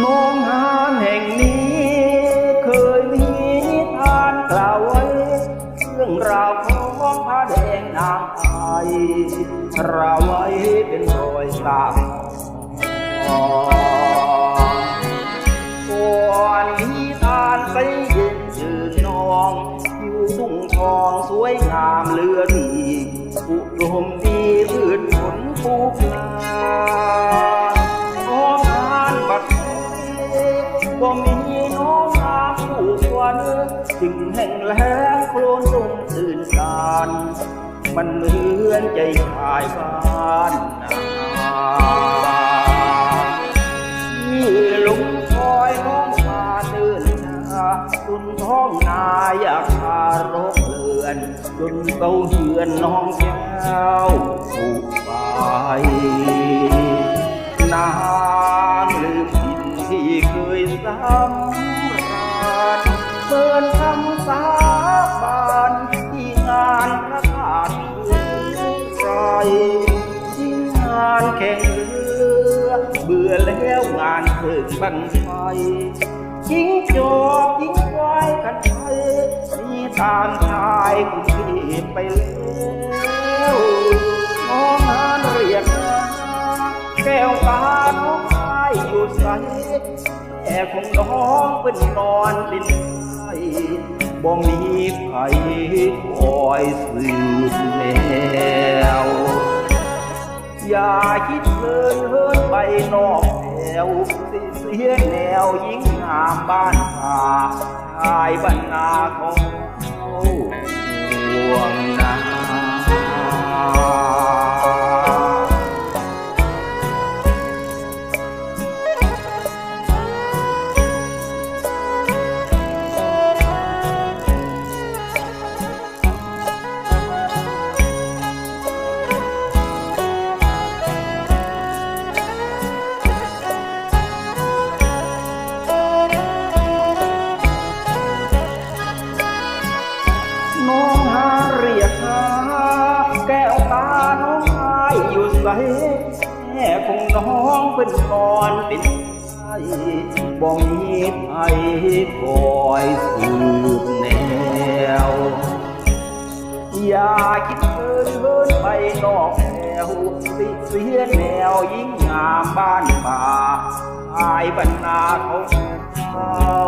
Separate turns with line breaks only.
โรงงานแห่งนี้ เคยมีนิทานกล่าวไว้ เรื่องราวของพระแดงนางไอเราไว้เป็นรอยสาบก่อนนิทานไปเย็นยืนนอง อยู่ทุ่งทองสวยงามเลือดีอุดมดีพืชผลปลูกนา บ่มีน้องงาผู้ควรจึงแห่งแล้งโคลนสุ่มตื่นสารมันเหมือนใจขายบ้านนาที่ลุงคอยน้องมาเดินนาตุนท้องนาอยากพารกเลือนจนเกาเหือนน้องแก้วผูกไป บื่อแล้วงานเพิ่งบันไฟยิงจอบยิงควายกันไปมีตามชายคุณที่ไปแล้วน้องงานเรียกมาแก้วตาน้องชายอยู่ใสแม่ของน้องเป็นนอนดินไทยบ่มีใครคอยสืบแนวอย่าคิดเพลินเฮิน ไปนอกแถวสิเสียแนวยิ่งงามบ้านหาชายบรรณาของเข อยอยู่ใสแม่ของน้องเป็นนอนเป็นไข้บ่มีใครคอยสืบแนว อย่าคิดเกินเบินไปนอกแนวสิเสียแนวยิ่งงามบ้านป่าอายบรรณาของเขา